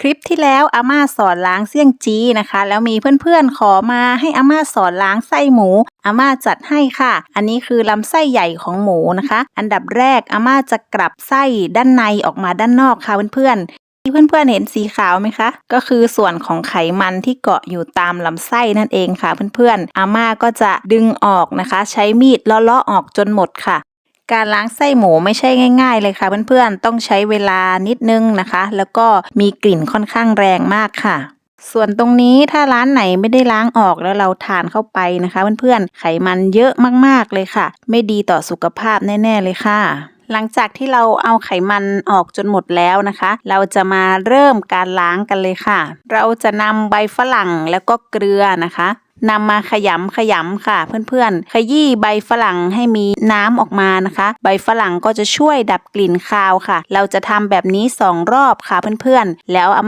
คลิปที่แล้วอาม่าสอนล้างเสี่ยงจี้นะคะ แล้วมีเพื่อนๆขอมาให้อาม่าสอนล้างไส้หมูอาม่าจัดให้ค่ะ อันนี้คือลำไส้ใหญ่ของหมูนะคะ อันดับแรกอาม่าจะกลับไส้ด้านในออกมาด้านนอกค่ะเพื่อนๆที่เพื่อนๆเห็นสีขาวไหมคะ ก็คือส่วนของไขมันที่เกาะอยู่ตามลำไส้นั่นเองค่ะเพื่อนๆอาม่าก็จะดึงออกนะคะ ใช้มีดเลาะๆออกจนหมดค่ะ การล้างไส้หมูไม่ใช่ง่าย ๆ เลยค่ะเพื่อนๆ ต้องใช้เวลานิดนึงนะคะ แล้วก็มีกลิ่นค่อนข้างแรงมากค่ะ ส่วนตรงนี้ถ้าร้านไหนไม่ได้ล้างออกแล้วเราทานเข้าไปนะคะ เพื่อนๆ ไขมันเยอะมากๆเลยค่ะ ไม่ดีต่อสุขภาพแน่ ๆ เลยค่ะ หลังจากที่เราเอาไขมันออกจนหมดแล้วนะคะ เราจะมาเริ่มการล้างกันเลยค่ะ เราจะนำใบฝรั่งแล้วก็เกลือนะคะนำมาขยำขยำค่ะ เพื่อนๆ ขยี้ใบฝรั่งให้มีน้ำออกมานะคะ ใบฝรั่งก็จะช่วยดับกลิ่นคาวค่ะ เราจะทำแบบนี้สองรอบค่ะเพื่อนๆ แล้ว